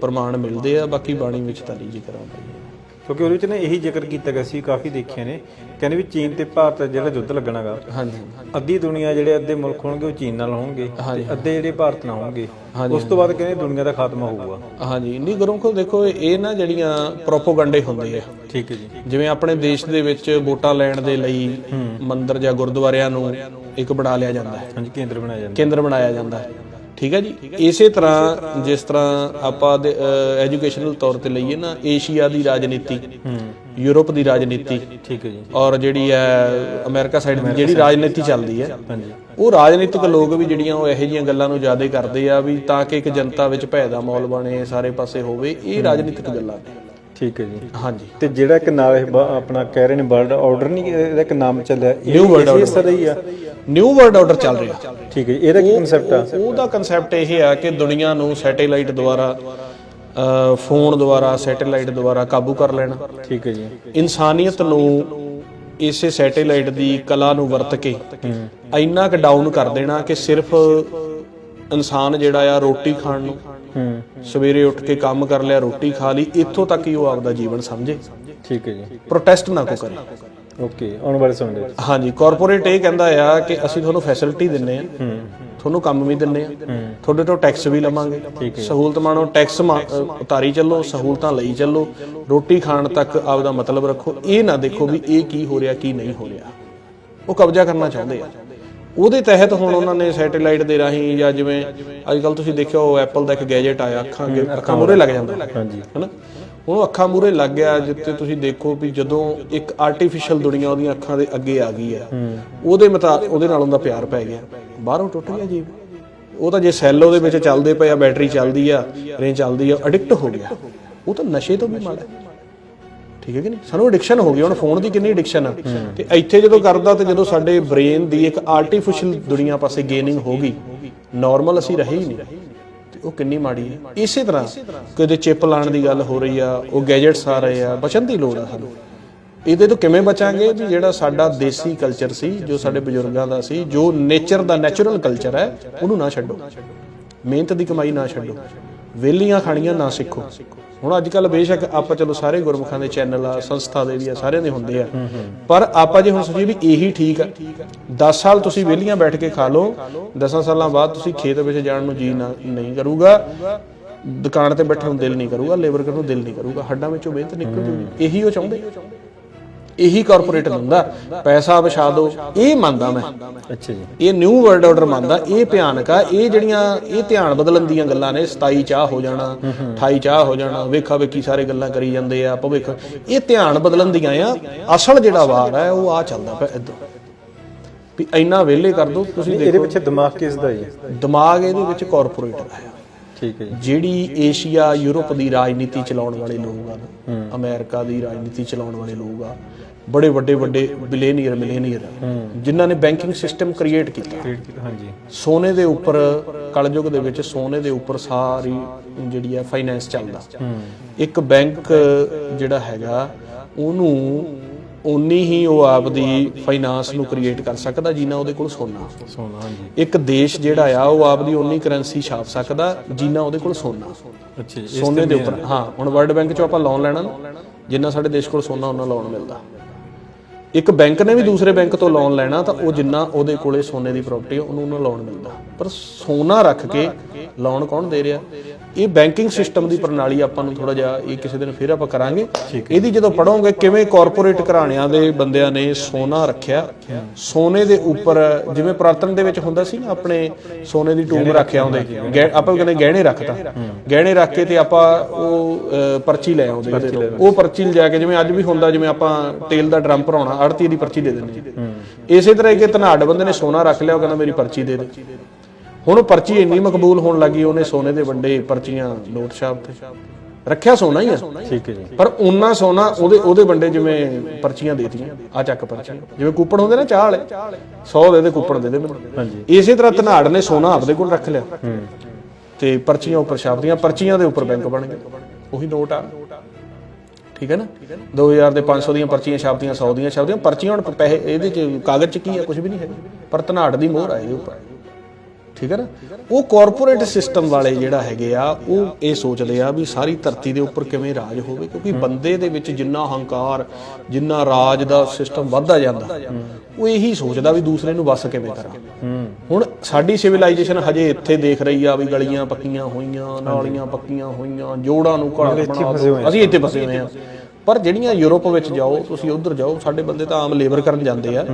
ਪ੍ਰਮਾਣ ਮਿਲਦੇ ਆ ਬਾਕੀ ਬਾਣੀ ਵਿੱਚ ਤਾਂ ਨਹੀਂ ਜ਼ਿਕਰ ਆਉਂਦਾ। ਕਿਉਂਕਿ ਉਹਦੇ ਵਿੱਚ ਨਾ ਇਹੀ ਜ਼ਿਕਰ ਕੀਤਾ ਗਿਆ ਸੀ ਕਾਫੀ ਦੇਖਿਆ ਨੇ। ਕਹਿੰਦੇ ਵੀ ਚੀਨ ਤੇ ਭਾਰਤ ਦਾ ਜਿਹੜਾ ਯੁੱਧ ਲੱਗਣਾਗਾ ਹਾਂਜੀ। ਅੱਧੀ ਦੁਨੀਆ ਜਿਹੜੇ ਅੱਧੇ ਮੁਲਕ ਹੋਣਗੇ ਉਹ ਚੀਨ ਨਾਲ ਹੋਣਗੇ ਤੇ ਅੱਧੇ ਜਿਹੜੇ ਭਾਰਤ ਨਾਲ ਹੋਣਗੇ। ਉਸ ਤੋਂ ਬਾਅਦ ਕਹਿੰਦੇ ਦੁਨੀਆ ਦਾ ਖਾਤਮਾ ਹੋਊਗਾ। ਹਾਂਜੀ। ਨਹੀਂ ਗੁਰਮਖੋ ਦੇਖੋ ਇਹ ਨਾ ਜਿਹੜੀਆਂ ਪ੍ਰੋਪੋਗੰਡੇ ਹੁੰਦੇ ਆ। ਠੀਕ ਹੈ ਜੀ। ਜਿਵੇਂ ਆਪਣੇ ਦੇਸ਼ ਦੇ ਵਿੱਚ ਵੋਟਾਂ ਲੈਣ ਦੇ ਲਈ ਮੰਦਿਰ ਜਾਂ ਗੁਰਦੁਆਰਿਆਂ ਨੂੰ ਇੱਕ ਬਣਾ ਲਿਆ ਜਾਂਦਾ ਹੈ। ਹਾਂਜੀ ਕੇਂਦਰ ਬਣਾਇਆ ਜਾਂਦਾ ਕੇਂਦਰ ਬਣਾਇਆ ਜਾਂਦਾ ਹੈ। ਠੀਕ ਹੈ ਜੀ? ਇਸੇ ਤਰ੍ਹਾਂ ਜਿਸ ਤਰ੍ਹਾਂ ਆਪਾਂ ਐਜੂਕੇਸ਼ਨਲ ਤੌਰ ਤੇ ਲਈਏ ਨਾ ਏਸ਼ੀਆ ਦੀ ਰਾਜਨੀਤੀ ਯੂਰਪ ਦੀ ਰਾਜਨੀਤੀ ਠੀਕ ਹੈ ਜੀ। ਔਰ ਜਿਹੜੀ ਹੈ ਅਮਰੀਕਾ ਸਾਈਡ ਦੀ ਜਿਹੜੀ ਰਾਜਨੀਤੀ ਚੱਲਦੀ ਹੈ। ਉਹ ਰਾਜਨੀਤਿਕ ਲੋਕ ਵੀ ਜਿਹੜੀਆਂ ਉਹ ਇਹੋ ਜਿਹੀਆਂ ਗੱਲਾਂ ਨੂੰ ਜ਼ਿਆਦਾ ਕਰਦੇ ਆ ਵੀ ਤਾਂ ਕਿ ਇੱਕ ਜਨਤਾ ਵਿੱਚ ਭੈ ਦਾ ਮਾਹੌਲ ਬਣੇ ਸਾਰੇ ਪਾਸੇ ਹੋਵੇ ਇਹ ਰਾਜਨੀਤਿਕ ਗੱਲਾਂ ਨੇ। ਠੀਕ ਹੈ ਜੀ। ਹਾਂਜੀ। ਤੇ ਜਿਹੜਾ ਇੱਕ ਨਾਲ ਇਹ ਬ- ਆਪਣਾ ਕਹਿ ਰਹੇ ਨੇ ਵਰਲਡ ਆਰਡਰ ਨਹੀਂ ਇਹਦਾ ਇੱਕ ਨਾਮ ਚੱਲਿਆ New world ਇਸ ਤਰ੍ਹਾਂ ਹੀ ਆ। ਨਿਊ ਵਰਲਡ ਆਰਡਰ ਚੱਲ ਰਿਹਾ। ਠੀਕ ਹੈ ਜੀ। ਇਹਦਾ ਕੀ ਕਨਸੈਪਟ ਆ? ਉਹ- ਉਹਦਾ ਕਨਸੈਪਟ ਇਹ ਆ ਕਿ ਦੁਨੀਆ ਨੂੰ ਸੈਟੇਲਾਈਟ ਦੁਆਰਾ ਅ, ਫੋਨ ਦੁਆਰਾ ਸੈਟੇਲਾਈਟ ਦੁਆਰਾ ਕਾਬੂ ਕਰ ਲੈਣਾ। ਠੀਕ ਹੈ ਜੀ। ਇਨਸਾਨੀਅਤ ਨੂੰ ਇਸੇ ਸੈਟੇਲਾਈਟ ਦੀ ਕਲਾ ਨੂੰ ਵਰਤ ਕੇ ਇੰਨਾ ਕੁ ਡਾਊਨ ਕਰ ਦੇਣਾ ਕਿ ਸਿਰਫ ਇਨਸਾਨ ਜਿਹੜਾ ਆ ਰੋਟੀ ਖਾਣ ਨੂੰ ਸਵੇਰੇ ਉੱਠ ਕੇ ਕੰਮ ਕਰ ਲਿਆ ਰੋਟੀ ਖਾ ਲਈ ਇੱਥੋਂ ਤੱਕ ਹੀ ਉਹ ਆਪਦਾ ਜੀਵਨ ਸਮਝੇ। ਠੀਕ ਹੈ ਜੀ। ਪ੍ਰੋਟੈਸਟ ਨਾ ਕੋ ਕਰੇ। ਓਕੇ ਆਉਣ ਵਾਲੇ ਸਮੇਂ ਦੇ ਹਾਂਜੀ ਕਾਰਪੋਰੇਟ ਇਹ ਕਹਿੰਦਾ ਆ ਕਿ ਅਸੀਂ ਤੁਹਾਨੂੰ ਫੈਸਿਲਿਟੀ ਦਿੰਨੇ ਆ ਤੁਹਾਨੂੰ ਕੰਮ ਵੀ ਦਿੰਨੇ ਆ ਤੁਹਾਡੇ ਤੋਂ ਟੈਕਸ ਵੀ ਲਵਾਂਗੇ। ਸਹੂਲਤ ਮਾਣੋ ਟੈਕਸ ਉਤਾਰੀ ਚੱਲੋ ਸਹੂਲਤਾਂ ਲਈ ਚੱਲੋ। ਰੋਟੀ ਖਾਣ ਤੱਕ ਆਪਦਾ ਮਤਲਬ ਰੱਖੋ। ਇਹ ਨਾ ਦੇਖੋ ਵੀ ਇਹ ਕੀ ਹੋ ਰਿਹਾ ਕੀ ਨਹੀਂ ਹੋ ਰਿਹਾ। ਉਹ ਕਬਜ਼ਾ ਕਰਨਾ ਚਾਹੁੰਦੇ ਆ। ਉਹਦੇ ਤਹਿਤ ਹੁਣ ਉਹਨਾਂ ਨੇ ਸੈਟੇਲਾਈਟ ਦੇ ਰਾਹੀਂ ਜਾਂ ਜਿਵੇਂ ਅੱਜ ਕੱਲ ਤੁਸੀਂ ਦੇਖਿਆ ਉਹ ਐਪਲ ਦਾ ਇੱਕ ਗੈਜਟ ਆਇਆ ਅੱਖਾਂ ਅੱਗੇ ਅੱਖਾਂ ਮੂਰੇ ਲੱਗ ਜਾਂਦਾ। ਹਾਂਜੀ ਹਨਾ? ਉਹਨੂੰ ਅੱਖਾਂ ਮੂਰੇ ਲੱਗ ਗਿਆ ਜਿੱਤੇ ਤੁਸੀਂ ਦੇਖੋ ਵੀ ਜਦੋਂ ਇੱਕ ਆਰਟੀਫੀਸ਼ੀਅਲ ਦੁਨੀਆ ਉਹਦੀਆਂ ਅੱਖਾਂ ਦੇ ਅੱਗੇ ਆ ਗਈ ਹੈ ਉਹਦੇ ਮਤਾ ਉਹਦੇ ਨਾਲ ਉਹਦਾ ਪਿਆਰ ਪੈ ਗਿਆ। ਬਾਹਰੋਂ ਟੁੱਟ ਗਿਆ ਜੀ ਉਹ ਤਾਂ ਜੇ ਸੈੱਲ ਉਹਦੇ ਵਿੱਚ ਚੱਲਦੇ ਪਏ ਆ ਬੈਟਰੀ ਚੱਲਦੀ ਆ ਰੇਂਜ ਚੱਲਦੀ ਆ ਐਡਿਕਟ ਹੋ ਗਿਆ। ਉਹ ਤਾਂ ਨਸ਼ੇ ਤੋਂ ਵੀ ਮਾੜਾ। ਠੀਕ ਹੈ ਕਿ ਨਹੀਂ? ਸਾਨੂੰ ਐਡਿਕਸ਼ਨ ਹੋ ਗਈ, ਹੁਣ ਫੋਨ ਦੀ ਕਿੰਨੀ ਐਡਿਕਸ਼ਨ ਆ। ਤੇ ਇੱਥੇ ਜਦੋਂ ਕਰਦਾ ਤੇ ਜਦੋਂ ਸਾਡੇ ਬ੍ਰੇਨ ਦੀ ਇੱਕ ਆਰਟੀਫੀਸ਼ੀਅਲ ਦੁਨੀਆ ਪਾਸੇ ਗੇਨਿੰਗ ਹੋ ਗਈ ਨਾਰਮਲ ਅਸੀਂ ਰਹੇ ਹੀ ਨਹੀਂ। ਤੇ ਉਹ ਕਿੰਨੀ ਮਾੜੀ ਹੈ। ਇਸੇ ਤਰ੍ਹਾਂ ਕਦੇ ਚਿਪ ਲਾਉਣ ਦੀ ਗੱਲ ਹੋ ਰਹੀ ਆ, ਉਹ ਗੈਜਟਸ ਆ ਰਹੇ ਆ, ਬਚਣ ਦੀ ਲੋੜ ਆ ਸਾਨੂੰ। ਇਹਦੇ ਤੋਂ ਕਿਵੇਂ ਬਚਾਂਗੇ ਵੀ ਜਿਹੜਾ ਸਾਡਾ ਦੇਸੀ ਕਲਚਰ ਸੀ, ਜੋ ਸਾਡੇ ਬਜ਼ੁਰਗਾਂ ਦਾ ਸੀ, ਜੋ ਨੇਚਰ ਦਾ ਨੈਚੁਰਲ ਕਲਚਰ ਹੈ, ਉਹਨੂੰ ਨਾ ਛੱਡੋ। ਮਿਹਨਤ ਦੀ ਕਮਾਈ ਨਾ ਛੱਡੋ। ਵੇਲੀਆਂ ਖਾਣੀਆਂ ਨਾ ਸਿੱਖੋ। ਹੁਣ ਅੱਜ ਕੱਲ ਬੇਸ਼ੱਕ ਆਪਾਂ ਚਲੋ ਸਾਰੇ ਗੁਰਮੁਖਾਂ ਦੇ ਚੈਨਲ ਆ ਸੰਸਥਾ ਦੇ ਵੀ ਆ ਸਾਰਿਆਂ ਦੇ ਹੁੰਦੇ ਆ। ਪਰ ਆਪਾਂ ਜੇ ਹੁਣ ਸੋਚੀਏ ਵੀ ਇਹੀ ਠੀਕ ਆ 10 ਸਾਲ ਤੁਸੀਂ ਵੇਲੀਆਂ ਬੈਠ ਕੇ ਖਾ ਲਓ 10 ਸਾਲਾਂ ਬਾਅਦ ਤੁਸੀਂ ਖੇਤ ਵਿੱਚ ਜਾਣ ਨੂੰ ਜੀ ਨਹੀਂ ਕਰੂਗਾ ਦੁਕਾਨ ਤੇ ਬੈਠਣ ਨੂੰ ਦਿਲ ਨਹੀਂ ਕਰੂਗਾ ਲੇਬਰ ਕਰਨ ਨੂੰ ਦਿਲ ਨਹੀਂ ਕਰੂਗਾ ਹੱਡਾਂ ਵਿੱਚੋਂ ਮਿਹਨਤ ਨਿਕਲ ਜੂਗੀ ਇਹੀ ਉਹ ਚਾਹੁੰਦੇ। ਇਹੀ ਕਾਰਪੋਰੇਟ ਹੁੰਦਾ ਪੈਸਾ ਵਿਛਾ ਦਿਓ ਇਹ ਮੰਨਦਾ ਮੈਂ। ਅੱਛਾ ਜੀ। ਇਹ ਨਿਊ ਵਰਲਡ ਆਰਡਰ ਮੰਨਦਾ ਇਹ ਭਿਆਨਕ ਆ ਇਹ ਜਿਹੜੀਆਂ ਇਹ ਧਿਆਨ ਬਦਲਣ ਦੀਆਂ ਗੱਲਾਂ ਨੇ 27 ਚਾਹ ਹੋ ਜਾਣਾ 28 ਚਾਹ ਹੋ ਜਾਣਾ ਵੇਖਾ ਵੇਖੀ ਸਾਰੇ ਗੱਲਾਂ ਕਰੀ ਜਾਂਦੇ ਆ ਭਵਿੱਖ ਇਹ ਧਿਆਨ ਬਦਲਣ ਦੀਆਂ ਆ ਅਸਲ ਜਿਹੜਾ ਵਾਰ ਹੈ ਉਹ ਆ ਚੱਲਦਾ ਪਿਆ ਇੱਧਰ। ਵੀ ਇੰਨਾ ਵਿਹਲੇ ਕਰ ਦੋ ਤੁਸੀਂ ਇਹਦੇ ਦੇਖੋ। ਪਿੱਛੇ ਦਿਮਾਗ ਕਿਸ ਦਾ ਜੀ? ਦਿਮਾਗ ਇਹਦੇ ਵਿੱਚ ਕਾਰਪੋਰੇਟ ਦਾ ਹੈ ਠੀਕ ਹੈ ਜਿਹੜੀ ਏਸ਼ੀਆ ਯੂਰਪ ਦੀ ਰਾਜਨੀਤੀ ਚਲਾਉਣ ਵਾਲੇ ਲੋਕ ਆ ਅਮਰੀਕਾ ਦੀ ਰਾਜਨੀਤੀ ਚਲਾਉਣ ਵਾਲੇ ਲੋਕ ਆ ਬੜੇ ਵੱਡੇ ਵੱਡੇ ਬਿਲੀਅਨੀਅਰ ਮਿਲੀਅਨੀਅਰ ਜਿਨ੍ਹਾਂ ਨੇ ਬੈਂਕਿੰਗ ਸਿਸਟਮ ਕ੍ਰੀਏਟ ਕੀਤਾ। ਹਾਂਜੀ। ਸੋਨੇ ਦੇ ਉੱਪਰ ਕਲਯੁਗ ਦੇ ਵਿੱਚ ਸੋਨੇ ਦੇ ਉੱਪਰ ਸਾਰੀ ਜਿਹੜੀ ਆ ਫਾਈਨੈਂਸ ਚੱਲਦਾ। ਇੱਕ ਬੈਂਕ ਜਿਹੜਾ ਹੈਗਾ ਉਹਨੂੰ ਉਨੀ ਹੀ ਉਹ ਆਪਦੀ ਫਾਈਨਾਂਸ ਨੂੰ ਕ੍ਰੀਏਟ ਕਰ ਸਕਦਾ ਜਿੰਨਾ ਉਹਦੇ ਕੋਲ ਸੋਨਾ। ਸੋਨਾ ਹਾਂਜੀ। ਇੱਕ ਦੇਸ਼ ਜਿਹੜਾ ਆ ਉਹ ਆਪਦੀ ਉਨੀ ਕਰੰਸੀ ਛਾਪ ਸਕਦਾ ਜਿੰਨਾ ਉਹਦੇ ਕੋਲ ਸੋਨਾ। ਅੱਛਾ ਸੋਨੇ ਦੇ ਉੱਪਰ ਹਾਂ। ਹੁਣ ਵਰਲਡ ਬੈਂਕ ਚੋਂ ਆਪਾਂ ਲੋਨ ਲੈਣਾ ਨਾ। ਜਿੰਨਾ ਸਾਡੇ ਦੇਸ਼ ਕੋਲ ਸੋਨਾ ਉਹਨਾਂ ਲੋਨ ਮਿਲਦਾ। ਇੱਕ ਬੈਂਕ ਨੇ ਵੀ ਦੂਸਰੇ ਬੈਂਕ ਤੋਂ ਲੋਨ ਲੈਣਾ ਤਾਂ ਉਹ ਜਿੰਨਾ ਉਹਦੇ ਕੋਲੇ ਸੋਨੇ ਦੀ ਪ੍ਰਾਪਰਟੀ ਉਹਨੂੰ ਉਹਨਾਂ ਲੋਨ ਮਿਲਦਾ ਪਰ ਸੋਨਾ ਰੱਖ ਕੇ ਲੋਨ ਕੌਣ ਦੇ ਰਿਹਾ? ਇਹ ਬੈਂਕਿੰਗ ਸਿਸਟਮ ਦੀ ਪ੍ਰਣਾਲੀ ਆਪਾਂ ਨੂੰ ਥੋੜਾ ਜਿਹਾ ਇਹ ਕਿਸੇ ਦਿਨ ਫਿਰ ਆਪਾਂ ਕਰਾਂਗੇ। ਇਹਦੀ ਜਦੋਂ ਪੜੋਗੇ ਕਿਵੇਂ ਕਾਰਪੋਰੇਟ ਘਰਾਣਿਆਂ ਦੇ ਬੰਦਿਆਂ ਨੇ ਸੋਨਾ ਰੱਖਿਆ? ਸੋਨੇ ਦੇ ਉੱਪਰ ਜਿਵੇਂ ਪ੍ਰਾਤਨ ਦੇ ਵਿੱਚ ਹੁੰਦਾ ਸੀ ਨਾ ਆਪਣੇ ਸੋਨੇ ਦੀ ਟੂਬ ਰੱਖਿਆ ਹੁੰਦੇ। ਆਪਾਂ ਕਹਿੰਦੇ ਗਹਿਣੇ ਰੱਖਤਾ। ਗਹਿਣੇ ਰੱਖ ਕੇ ਤੇ ਆਪਾਂ ਉਹ ਪਰਚੀ ਲੈ ਆਉਂਦੇ ਉਹ ਪਰਚੀ ਲਿਜਾ ਕੇ ਜਿਵੇਂ ਅੱਜ ਵੀ ਹੁੰਦਾ ਜਿਵੇਂ ਆਪਾਂ ਤੇਲ ਦਾ ਡਰਮ ਭਰਾਉਣਾ ਆੜਤੀ ਦੀ ਪਰਚੀ ਦੇ ਦਿੰਦੇ ਇਸੇ ਤਰ੍ਹਾਂ ਇੱਕ ਧਨਾੜ ਬੰਦੇ ਨੇ ਸੋਨਾ ਰੱਖ ਲਿਆ ਉਹ ਕਹਿੰਦਾ ਮੇਰੀ ਪਰਚੀ ਦੇ ਦੇ। ਹੁਣ ਪਰਚੀ ਇੰਨੀ ਮਕਬੂਲ ਹੋਣ ਲੱਗੀ ਉਹਨੇ ਸੋਨੇ ਦੇ ਵੱਡੇ ਪਰਚੀਆਂ ਨੋਟ ਛਾਪ ਤੇ। ਰੱਖਿਆ ਸੋਨਾ ਹੀ ਆ। ਠੀਕ ਹੈ ਜੀ। ਪਰ ਉਹਨਾਂ ਸੋਨਾ ਉਹਦੇ ਉਹਦੇ ਬੰਦੇ ਜਿਵੇਂ ਪਰਚੀਆਂ ਦੇਤੀਆਂ ਆ ਚੱਕ ਪਰਚੀਆਂ ਜਿਵੇਂ ਕੂਪਨ ਹੁੰਦੇ ਨਾ ਚਾਹ ਵਾਲੇ 100 ਦੇ ਦੇ ਕੂਪਨ ਦੇ ਦੇ ਮੈਨੂੰ। ਹਾਂਜੀ। ਇਸੇ ਤਰ੍ਹਾਂ ਧਨਾੜ ਨੇ ਸੋਨਾ ਆਪਦੇ ਕੋਲ ਰੱਖ ਲਿਆ। ਤੇ ਪਰਚੀਆਂ ਉੱਪਰ ਛਾਪਦੀਆਂ ਪਰਚੀਆਂ ਦੇ ਉੱਪਰ ਬੈਂਕ ਬਣ ਗਏ। ਉਹੀ ਨੋਟ ਆ। ਠੀਕ ਹੈ ਨਾ? 2000 ਦੇ 500 ਦੀਆਂ ਪਰਚੀਆਂ ਛਾਪਦੀਆਂ 100 ਦੀਆਂ ਛਾਪਦੀਆਂ ਪਰਚੀਆਂ ਹੁਣ ਪੈਸੇ ਇਹਦੇ ਚ ਕਾਗਜ਼ ਚ ਕੀ ਆ? ਕੁਝ ਵੀ ਨਹੀਂ ਹੈ। ਪਰ ਧਨਾੜ ਦੀ ਮੋਹਰ ਆ ਇਹਦੇ ਉੱਪਰ। ਠੀਕ ਹੈ ਨਾ? ਉਹ ਕਾਰਪੋਰੇਟ ਸਿਸਟਮ ਵਾਲੇ ਜਿਹੜਾ ਹੈਗੇ ਆ ਉਹ ਇਹ ਸੋਚਦੇ ਆ ਵੀ ਸਾਰੀ ਧਰਤੀ ਦੇ ਉੱਪਰ ਕਿਵੇਂ ਰਾਜ ਹੋਵੇ ਕਿਉਂਕਿ ਬੰਦੇ ਦੇ ਵਿੱਚ ਜਿੰਨਾ ਹੰਕਾਰ ਜਿੰਨਾ ਰਾਜ ਦਾ ਸਿਸਟਮ ਵੱਧਦਾ ਜਾਂਦਾ ਉਹ ਇਹੀ ਸੋਚਦਾ ਵੀ ਦੂਸਰੇ ਨੂੰ ਵਸ ਕਿਵੇਂ ਕਰਾਂ। ਹੁਣ ਸਾਡੀ ਸਿਵਲਾਈਜੇਸ਼ਨ ਹਜੇ ਇੱਥੇ ਦੇਖ ਰਹੀ ਆ ਵੀ ਗਲੀਆਂ ਪੱਕੀਆਂ ਹੋਈਆਂ ਨਾਲੀਆਂ ਪੱਕੀਆਂ ਹੋਈਆਂ ਜੋੜਾਂ ਨੂੰ ਘਰ ਬਣਾ ਅਸੀਂ ਇੱਥੇ ਫਸੇ ਹੋਏ ਆ। ਪਰ ਜਿਹੜੀਆਂ ਯੂਰਪ ਵਿੱਚ ਜਾਓ ਤੁਸੀਂ ਉਧਰ ਜਾਓ ਸਾਡੇ ਬੰਦੇ ਤਾਂ ਆਮ ਲੇਬਰ ਕਰਨ ਜਾਂਦੇ ਆ।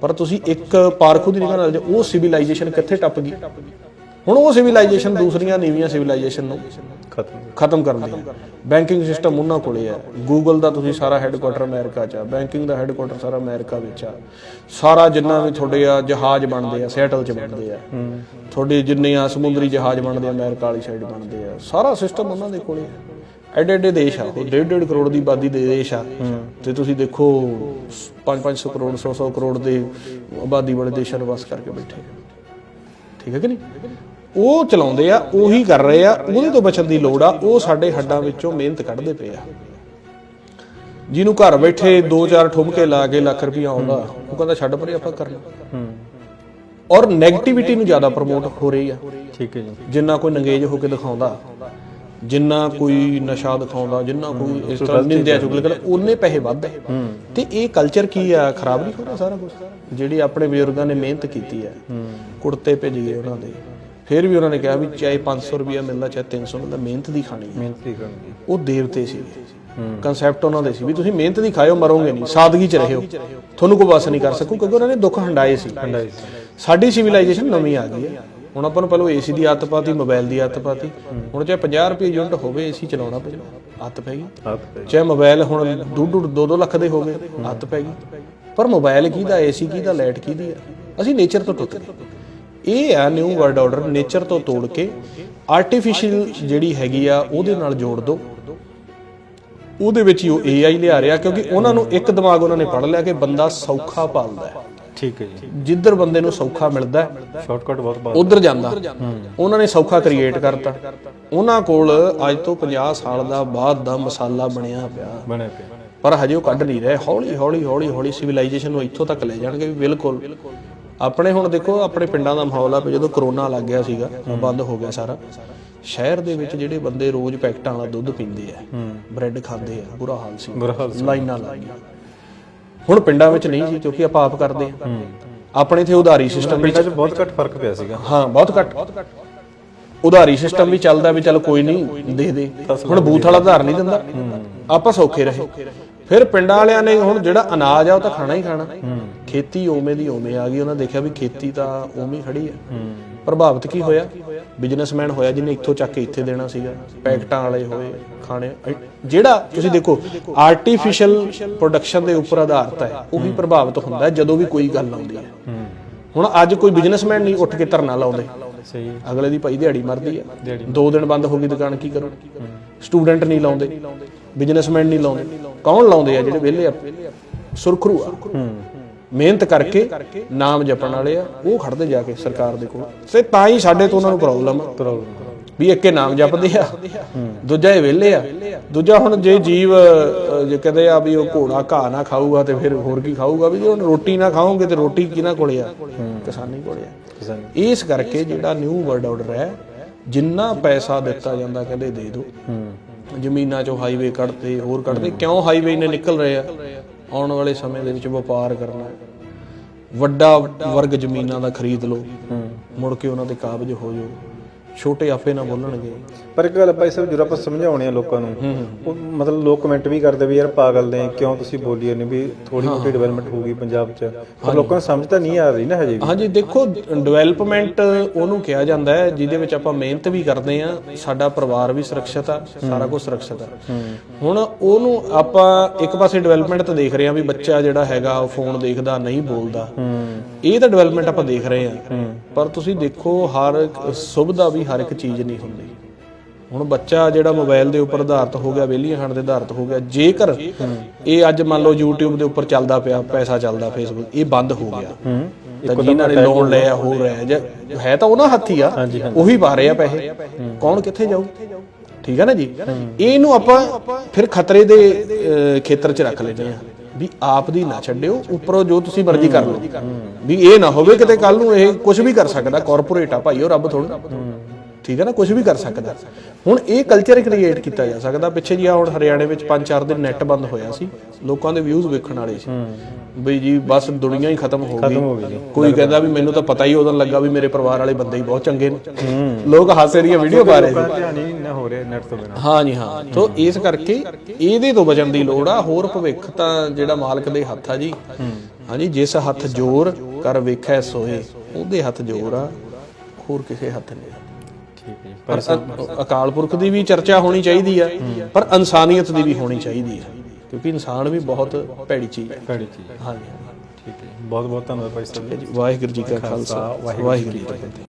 ਪਰ ਤੁਸੀਂ ਇੱਕ ਪਾਰਖੂ ਦੀ ਨਿਗਾਹ ਨਾਲ ਜੇ ਉਹ ਸਿਵਲਾਈਜੇਸ਼ਨ ਕਿੱਥੇ ਟੱਪ ਗਈ? ਹੁਣ ਉਹ ਸਿਵਲਾਈਜੇਸ਼ਨ ਦੂਸਰੀਆਂ ਨੀਵੀਆਂ ਸਿਵਲਾਈਜੇਸ਼ਨ ਨੂੰ ਖਤਮ। ਖਤਮ ਕਰਨ ਦੀ ਬੈਂਕਿੰਗ ਸਿਸਟਮ ਉਹਨਾਂ ਕੋਲੇ ਹੈ। ਗੂਗਲ ਦਾ ਤੁਸੀਂ ਸਾਰਾ ਹੈੱਡਕੁਆਟਰ ਅਮਰੀਕਾ 'ਚ ਆ। ਬੈਂਕਿੰਗ ਦਾ ਹੈੱਡਕੁਆਟਰ ਸਾਰਾ ਅਮਰੀਕਾ ਵਿੱਚ ਆ। ਸਾਰਾ ਜਿੰਨਾ ਵੀ ਤੁਹਾਡੇ ਆ ਜਹਾਜ਼ ਬਣਦੇ ਆ ਸੈਟਲ 'ਚ ਬਣਦੇ ਆ। ਤੁਹਾਡੇ ਜਿੰਨੇ ਆ ਸਮੁੰਦਰੀ ਜਹਾਜ਼ ਬਣਦੇ ਆ ਅਮਰੀਕਾ ਵਾਲੀ ਸਾਈਡ ਬਣਦੇ ਆ। ਸਾਰਾ ਸਿਸਟਮ ਉਹਨਾਂ ਦੇ ਕੋਲੇ ਹੈ। ਐਡੇ ਐਡੇ ਦੇਸ਼ ਆ ਉਹ 1.5 ਕਰੋੜ ਦੀ ਆਬਾਦੀ ਦੇ ਦੇਸ਼ ਆ। ਤੇ ਤੁਸੀਂ ਦੇਖੋ 5-500 ਕਰੋੜ 100-100 ਕਰੋੜ ਦੇ ਆਬਾਦੀ ਵਾਲੇ ਦੇਸ਼ਾਂ ਨੂੰ ਵਸ ਕਰਕੇ ਬੈਠੇ। ਠੀਕ ਹੈ ਕਿ ਨਹੀਂ? ਉਹ ਚਲਾਉਂਦੇ ਆ ਉਹੀ ਕਰ ਰਹੇ ਆ ਉਹਦੇ ਤੋਂ ਬਚਣ ਦੀ ਲੋੜ ਆ ਉਹ ਸਾਡੇ ਹੱਡਾਂ ਵਿੱਚੋਂ ਮਿਹਨਤ ਕੱਢਦੇ ਪਏ ਆ। ਜਿਹਨੂੰ ਘਰ ਬੈਠੇ 2-4 ਠੁਮਕੇ ਲਾ ਕੇ ਲੱਖ ਰੁਪਈਆ ਆਉਂਦਾ ਉਹ ਕਹਿੰਦਾ ਛੱਡ ਪਰੇ ਆਪਾਂ ਕਰਨਾ ਹੂੰ। ਔਰ 네ਗੇਟਿਵਿਟੀ ਨੂੰ ਜ਼ਿਆਦਾ ਪ੍ਰਮੋਟ ਹੋ ਰਹੀ ਆ। ਠੀਕ ਹੈ ਜੀ। ਜਿੰਨਾ ਕੋਈ ਨੰਗੇਜ ਹੋ ਕੇ ਦਿਖਾਉਂਦਾ ਜਿੰਨਾ ਕੋਈ ਨਸ਼ਾ ਦਿਖਾਉਂਦਾ ਜਿੰਨਾ ਕੋਈ ਇਸ ਤਰ੍ਹਾਂ ਨਿੰਦਿਆ ਚੁਗਲੀ ਕਰ ਉਹਨੇ ਪੈਸੇ ਵੱਧ ਹੈ। ਤੇ ਇਹ ਕਲਚਰ ਕੀ ਆ? ਖਰਾਬ ਨਹੀਂ ਹੋ ਰਿਹਾ ਸਾਰਾ ਕੁਝ ਜਿਹੜੀ ਆਪਣੇ ਬਜ਼ੁਰਗਾਂ ਨੇ ਮਿਹਨਤ ਕੀਤੀ ਹੈ ਕੁੜਤੇ ਭੇਜ ਗਏ ਉਹਨਾਂ ਦੇ। ਫਿਰ ਵੀ ਉਹਨਾਂ ਨੇ ਕਿਹਾ ਵੀ ਚਾਹੇ 500 ਰੁਪਇਆ ਮਿਲਦਾ ਚਾਹੇ 300 ਮਿਲਦਾ ਮਿਹਨਤ ਦੀ ਖਾਣੀ ਹੈ। ਮਿਹਨਤ ਹੀ। ਕਰਨਗੇ ਉਹ ਦੇਵਤੇ ਸੀ। ਕਨਸੈਪਟ ਉਹਨਾਂ ਦੇ ਸੀ ਵੀ ਤੁਸੀਂ ਮਿਹਨਤ ਦੀ ਖਾਇਓ ਮਰੋਗੇ ਨਹੀਂ। ਸਾਦਗੀ ਚ ਰਹਿਓ ਤੁਹਾਨੂੰ ਕੋਈ ਵਸ ਨਹੀਂ ਕਰ ਸਕੂ ਕਿਉਂਕਿ ਉਹਨਾਂ ਨੇ ਦੁੱਖ ਹੰਡਾਏ ਸੀ। ਸਾਡੀ ਸਿਵਲਾਈਜੇਸ਼ਨ ਨਵੀਂ ਆ ਗਈ ਹੈ। ਹੁਣ ਆਪਾਂ ਨੂੰ ਪਹਿਲਾਂ ਏਸੀ ਦੀ ਆਦਤ ਪਾਤੀ ਮੋਬਾਈਲ ਦੀ ਆਦਤ ਪਾਤੀ। ਹੁਣ ਚਾਹੇ 50 ਰੁਪਏ ਯੂਨਿਟ ਹੋਵੇ ਏਸੀ ਚਲਾਉਣਾ ਪਏ ਆਦਤ ਪੈ ਗਈ। ਚਾਹੇ ਮੋਬਾਈਲ ਹੁਣ ਡੂਢ ਡੂਢ 2-2 ਲੱਖ ਦੇ ਹੋ ਗਏ ਆਦਤ ਪੈ ਗਈ। ਪਰ ਮੋਬਾਈਲ ਕਿਹਦਾ ਏਸੀ ਕਿਹਦਾ ਲਾਈਟ ਕਿਹਦੀ ਆ? ਅਸੀਂ ਨੇਚਰ ਤੋਂ ਟੁੱਟ ਗਏ ਇਹ ਆ ਨਿਊ ਵਰਲਡ ਆਰਡਰ ਨੇਚਰ ਤੋਂ ਤੋੜ ਕੇ ਆਰਟੀਫੀਸ਼ੀਅਲ ਜਿਹੜੀ ਹੈਗੀ ਆ ਉਹਦੇ ਨਾਲ ਜੋੜ ਦੋ। ਉਹਦੇ ਵਿੱਚ ਹੀ ਉਹ AI ਲਿਆ ਰਿਹਾ ਕਿਉਂਕਿ ਉਹਨਾਂ ਨੂੰ ਇੱਕ ਦਿਮਾਗ ਉਹਨਾਂ ਨੇ ਪੜ ਲਿਆ ਕਿ ਬੰਦਾ ਸੌਖਾ ਪਾਲਦਾ ਹੈ। ਠੀਕ ਹੈ ਜੀ। ਜਿੱਧਰ ਬੰਦੇ ਨੂੰ ਸੌਖਾ ਮਿਲਦਾ ਹੈ ਸ਼ਾਰਟਕਟ ਬਹੁਤ ਬਾਤ ਉਧਰ ਜਾਂਦਾ। ਉਹਨਾਂ ਨੇ ਸੌਖਾ ਕ੍ਰੀਏਟ ਕਰਤਾ। ਉਹਨਾਂ ਕੋਲ ਅੱਜ ਤੋਂ 50 ਸਾਲ ਦਾ ਬਾਅਦ ਦਾ ਮਸਾਲਾ ਬਣਿਆ ਪਿਆ। ਬਣਿਆ ਪਿਆ। ਪਰ ਹਜੇ ਉਹ ਕੱਢ ਨਹੀਂ ਰਹੇ। ਹੌਲੀ ਹੌਲੀ ਹੌਲੀ ਹੌਲੀ ਸਿਵਲਾਈਜੇਸ਼ਨ ਨੂੰ ਇੱਥੋਂ ਤੱਕ ਲੈ ਜਾਣਗੇ ਵੀ ਬਿਲਕੁਲ। ਆਪਣੇ ਹੁਣ ਦੇਖੋ ਆਪਣੇ ਪਿੰਡਾਂ ਦਾ ਮਾਹੌਲ ਆ ਜਦੋਂ ਕਰੋਨਾ ਲੱਗ ਗਿਆ ਸੀਗਾ ਬੰਦ ਹੋ ਗਿਆ ਸਾਰਾ। ਸ਼ਹਿਰ ਦੇ ਵਿੱਚ ਜਿਹੜੇ ਬੰਦੇ ਰੋਜ਼ ਪੈਕਟਾਂ ਵਾਲਾ ਦੁੱਧ ਪੀਂਦੇ ਆ ਬ੍ਰੈਡ ਖਾਂਦੇ ਆ ਬੁਰਾ ਹਾਲ ਸੀ। ਲਾਈਨਾਂ ਲੱਗ ਗਈਆਂ। ਹੁਣ ਪਿੰਡਾਂ ਵਿੱਚ ਨਹੀਂ ਸੀ ਕਿਉਂਕਿ ਆਪਾਂ ਆਪ ਕਰਦੇ ਆ ਆਪਣੇ ਇੱਥੇ ਉਧਾਰੀ ਸਿਸਟਮ ਪਿੰਡਾਂ 'ਚ ਬਹੁਤ ਘੱਟ ਫ਼ਰਕ ਪਿਆ ਸੀਗਾ। ਹਾਂ ਬਹੁਤ ਘੱਟ। ਉਧਾਰੀ ਸਿਸਟਮ ਵੀ ਚੱਲਦਾ ਵੀ ਚੱਲ ਕੋਈ ਨਹੀਂ ਦੇ ਦੇ। ਹੁਣ ਬੂਥ ਵਾਲਾ ਉਧਾਰ ਨਹੀਂ ਦਿੰਦਾ। ਆਪਾਂ ਸੌਖੇ ਰਹੇ। ਫਿਰ ਪਿੰਡਾਂ ਵਾਲਿਆਂ ਨੇ ਹੁਣ ਜਿਹੜਾ ਅਨਾਜ ਆ ਉਹ ਤਾਂ ਖਾਣਾ ਹੀ ਖਾਣਾ। ਖੇਤੀ ਓਵੇਂ ਦੀ ਓਵੇਂ ਆ ਗਈ। ਉਹਨਾਂ ਦੇਖਿਆ ਵੀ ਖੇਤੀ ਤਾਂ ਹੀ ਖੜੀ ਹੈ। ਪ੍ਰਭਾਵਿਤ ਕੀ ਹੋਇਆ? ਬਿਜ਼ਨਸਮੈਨ ਹੋਇਆ ਜਿਹਨੇ ਇੱਥੋਂ ਚੱਕ ਕੇ ਇੱਥੇ ਦੇਣਾ ਸੀਗਾ। ਪੈਕਟਾਂ ਵਾਲੇ ਹੋਏ ਖਾਣੇ ਜਿਹੜਾ ਤੁਸੀਂ ਦੇਖੋ ਆਰਟੀਫੀਸ਼ੀਅਲ ਪ੍ਰੋਡਕਸ਼ਨ ਦੇ ਉੱਪਰ ਆਧਾਰਿਤ ਹੈ ਉਹ ਵੀ ਪ੍ਰਭਾਵਿਤ ਹੁੰਦਾ ਹੈ ਜਦੋਂ ਵੀ ਕੋਈ ਗੱਲ ਆਉਂਦੀ ਹੈ। ਹੁਣ ਅੱਜ ਕੋਈ ਬਿਜ਼ਨਸਮੈਨ ਨਹੀਂ ਉੱਠ ਕੇ ਧਰਨਾ ਲਾਉਂਦੇ। ਸਹੀ ਅਗਲੇ ਦੀ ਭਾਈ ਦਿਹਾੜੀ ਮਰਦੀ ਹੈ। ਦੋ ਦਿਨ ਬੰਦ ਹੋ ਗਈ ਦੁਕਾਨ ਕੀ ਕਰੂ? ਸਟੂਡੈਂਟ ਨਹੀਂ ਲਾਉਂਦੇ ਬਿਜ਼ਨਸਮੈਨ ਨਹੀਂ ਲਾਉਂਦੇ। ਕੌਣ ਲਾਉਂਦੇ ਆ ਜਿਹੜੇ ਵਿਹਲੇ ਆ? ਸੁਰਖਰੂ ਆ। ਮਿਹਨਤ ਕਰਕੇ ਨਾਮ ਜਪਣ ਵਾਲੇ ਆ ਉਹ ਖੜਦੇ ਜਾ ਕੇ ਸਰਕਾਰ ਦੇ ਕੋਲ। ਤੇ ਤਾਂ ਹੀ ਸਾਡੇ ਤੋਂ ਉਹਨਾਂ ਨੂੰ ਪ੍ਰੋਬਲਮ ਆ। ਵੀ ਇੱਕੇ ਨਾਮ ਜਪਦੇ ਆ ਦੂਜਾ ਇਹ ਵਿਹਲੇ ਆ। ਦੂਜਾ ਹੁਣ ਜੇ ਜੀਵ ਜੇ ਕਹਿੰਦੇ ਆ ਵੀ ਉਹ ਘੋੜਾ ਘਾਹ ਨਾ ਖਾਊਗਾ ਤੇ ਫਿਰ ਹੋਰ ਕੀ ਖਾਊਗਾ ਵੀ ਜੇ ਹੁਣ ਰੋਟੀ ਨਾ ਖਾਓਗੇ ਤੇ ਰੋਟੀ ਕਿਹਨਾਂ ਕੋਲੇ ਆ? ਕਿਸਾਨੀ ਕੋਲੇ ਆ। ਇਸ ਕਰਕੇ ਜਿਹੜਾ ਨਿਊ ਵਰਲਡ ਆਰਡਰ ਹੈ ਜਿੰਨਾ ਪੈਸਾ ਦਿੱਤਾ ਜਾਂਦਾ ਕਹਿੰਦੇ ਦੇ ਦਿਓ ਜ਼ਮੀਨਾਂ ਚੋਂ ਹਾਈਵੇ ਕੱਢਦੇ ਹੋਰ ਕੱਢਦੇ ਕਿਉਂ ਹਾਈਵੇ ਨੇ ਨਿਕਲ ਰਹੇ ਆ? ਆਉਣ ਵਾਲੇ ਸਮੇਂ ਦੇ ਵਿੱਚ ਵਪਾਰ ਕਰਨਾ। ਵੱਡਾ ਵਰਗ ਜ਼ਮੀਨਾਂ ਦਾ ਖਰੀਦ ਲਓ। ਮੁੜ ਕੇ ਉਹਨਾਂ ਤੇ ਕਾਬਜ ਹੋ ਜਾਓ। ਛੋਟੇ ਆਪੇ ਨਾ ਬੋਲਣਗੇ। ਪਰ ਇੱਕ ਗੱਲ ਭਾਈ ਸਾਹਿਬ ਜਦੋਂ ਆਪਾਂ ਸਮਝਾਉਣੇ ਆ ਲੋਕਾਂ ਨੂੰ। ਉਹ ਮਤਲਬ ਲੋਕ ਕਮੈਂਟ ਵੀ ਕਰਦੇ ਵੀ ਯਾਰ ਪਾਗਲ ਨੇ ਕਿਉਂ ਤੁਸੀਂ ਬੋਲੀ ਨਹੀਂ ਵੀ ਥੋੜੀ ਮੋਟੀ ਡਿਵੈਲਪਮੈਂਟ ਹੋਊਗੀ ਪੰਜਾਬ 'ਚ। ਪਰ ਲੋਕਾਂ ਨੂੰ ਸਮਝ ਤਾਂ ਨਹੀਂ ਆ ਰਹੀ ਨਾ ਹਜੇ ਵੀ। ਹਾਂਜੀ ਦੇਖੋ ਡਿਵੈਲਪਮੈਂਟ ਉਹਨੂੰ ਕਿਹਾ ਜਾਂਦਾ ਹੈ ਜਿਹਦੇ ਵਿੱਚ ਆਪਾਂ ਮਿਹਨਤ ਵੀ ਕਰਦੇ ਆ ਸਾਡਾ ਪਰਿਵਾਰ ਵੀ ਸੁਰੱਖਿਅਤ ਆ ਸਾਰਾ ਕੁਝ ਸੁਰੱਖਿਅਤ ਆ। ਹੁਣ ਉਹਨੂੰ ਆਪਾਂ ਇੱਕ ਪਾਸੇ ਡਿਵੈਲਪਮੈਂਟ ਤਾਂ ਦੇਖ ਰਹੇ ਆ ਵੀ ਬੱਚਾ ਜਿਹੜਾ ਹੈਗਾ ਉਹ ਫੋਨ ਦੇਖਦਾ ਨਹੀਂ ਬੋਲਦਾ। ਇਹ ਤਾਂ ਡਿਵੈਲਪਮੈਂਟ ਆਪਾਂ ਦੇਖ ਰਹੇ ਆ ਪਰ ਤੁਸੀਂ ਦੇਖੋ ਹਰ ਸੁਵਿਧਾ ਵੀ ਹਰ ਇੱਕ ਚੀਜ਼ ਨਹੀਂ ਹੁੰਦੀ। ਹੁਣ ਬੱਚਾ ਜਿਹੜਾ ਮੋਬਾਈਲ ਦੇ ਉੱਪਰ ਆਧਾਰਿਤ ਹੋ ਗਿਆ ਵਿਹਲੀਆਂ ਖਾਣ ਦੇ ਆਧਾਰਿਤ ਹੋ ਗਿਆ ਜੇਕਰ ਇਹ ਅੱਜ ਮੰਨ ਲਓ YouTube ਦੇ ਉੱਪਰ ਚੱਲਦਾ ਪਿਆ ਪੈਸਾ ਚੱਲਦਾ Facebook ਇਹ ਬੰਦ ਹੋ ਗਿਆ। ਤਾਂ ਜਿਨ੍ਹਾਂ ਨੇ ਲੋਨ ਲਿਆ ਹੋ ਰਿਹਾ ਜਾਂ ਹੈ ਤਾਂ ਉਹਨਾਂ ਹੱਥੀ ਆ ਉਹੀ ਪਾ ਰਹੇ ਆ ਪੈਸੇ। ਕੌਣ ਕਿੱਥੇ ਜਾਊ? ਠੀਕ ਹੈ ਨਾ ਜੀ? ਇਹਨੂੰ ਆਪਾਂ ਫਿਰ ਖਤਰੇ ਦੇ ਖੇਤਰ 'ਚ ਰੱਖ ਲੈਂਦੇ ਆ ਵੀ ਆਪ ਦੀ ਨਾ ਛੱਡਿਓ ਉੱਪਰੋਂ ਜੋ ਤੁਸੀਂ ਮਰਜ਼ੀ ਕਰ ਲਓ। ਵੀ ਇਹ ਨਾ ਹੋਵੇ ਕਿਤੇ ਕੱਲ ਨੂੰ ਇਹ ਕੁਝ ਵੀ ਕਰ ਸਕਦਾ ਕਾਰਪੋਰੇਟ ਆ ਭਾਈ ਉਹ ਰੱਬ ਥੋੜਾ ਠੀਕ ਹੈ ਨਾ ਕੁਝ ਵੀ ਕਰ ਸਕਦਾ। ਹੁਣ ਇਹ ਕਲਚਰ ਕ੍ਰੀਏਟ ਕੀਤਾ ਜਾ ਸਕਦਾ। ਪਿੱਛੇ ਜੀ ਆ ਹੁਣ ਹਰਿਆਣੇ ਵਿੱਚ 5-4 ਦਿਨ ਨੈਟ ਬੰਦ ਹੋਇਆ ਸੀ। ਲੋਕਾਂ ਦੇ ਵਿਊਜ਼ ਵੇਖਣ ਵਾਲੇ ਸੀ। ਬਈ ਜੀ ਬਸ ਦੁਨੀਆ ਹੀ ਖਤਮ ਹੋ ਗਈ। ਕੋਈ ਕਹਿੰਦਾ ਵੀ ਮੈਨੂੰ ਤਾਂ ਪਤਾ ਹੀ ਉਦੋਂ ਲੱਗਾ ਵੀ ਮੇਰੇ ਪਰਿਵਾਰ ਵਾਲੇ ਬੰਦੇ ਹੀ ਬਹੁਤ ਚੰਗੇ ਨੇ। ਲੋਕ ਹਾਸੇ ਦੀਆਂ ਵੀਡੀਓ ਪਾ ਰਹੇ ਸੀ। ਧਿਆਨ ਹੀ ਨਾ ਹੋ ਰਿਹਾ ਨੈਟ ਤੋਂ ਬਿਨਾਂ। ਹਾਂ ਜੀ ਹਾਂ। ਤੋਂ ਇਸ ਕਰਕੇ ਇਹਦੇ ਤੋਂ ਬਚਣ ਦੀ ਲੋੜ ਆ। ਹੋਰ ਭਵਿੱਖ ਤਾਂ ਜਿਹੜਾ ਮਾਲਕ ਦੇ ਹੱਥ ਆ ਜੀ। ਹਾਂਜੀ ਜਿਸ ਹੱਥ ਜ਼ੋਰ ਕਰ ਵੇਖੈ ਸੋਏ ਉਹਦੇ ਹੱਥ ਜ਼ੋਰ ਆ। ਹੋਰ ਕਿਸੇ ਹੱਥ ਨਹੀਂ। ਅਕਾਲ ਪੁਰਖ ਦੀ ਵੀ ਚਰਚਾ ਹੋਣੀ ਚਾਹੀਦੀ ਆ ਪਰ ਇਨਸਾਨੀਅਤ ਦੀ ਵੀ ਹੋਣੀ ਚਾਹੀਦੀ ਆ ਕਿਉਂਕਿ ਇਨਸਾਨ ਵੀ ਬਹੁਤ ਭੈੜੀ ਚੀਜ਼ ਹੈ ਭੈੜੀ ਚੀਜ਼ ਹਾਂਜੀ। ਠੀਕ ਹੈ ਬਹੁਤ ਬਹੁਤ ਧੰਨਵਾਦ ਭਾਈ ਸਾਹਿਬ ਵਾਹਿਗੁਰੂ ਜੀ ਕਾ ਖਾਲਸਾ। ਵਾਹਿਗੁਰੂ ਜੀ ਕੀ ਫਤਿਹ।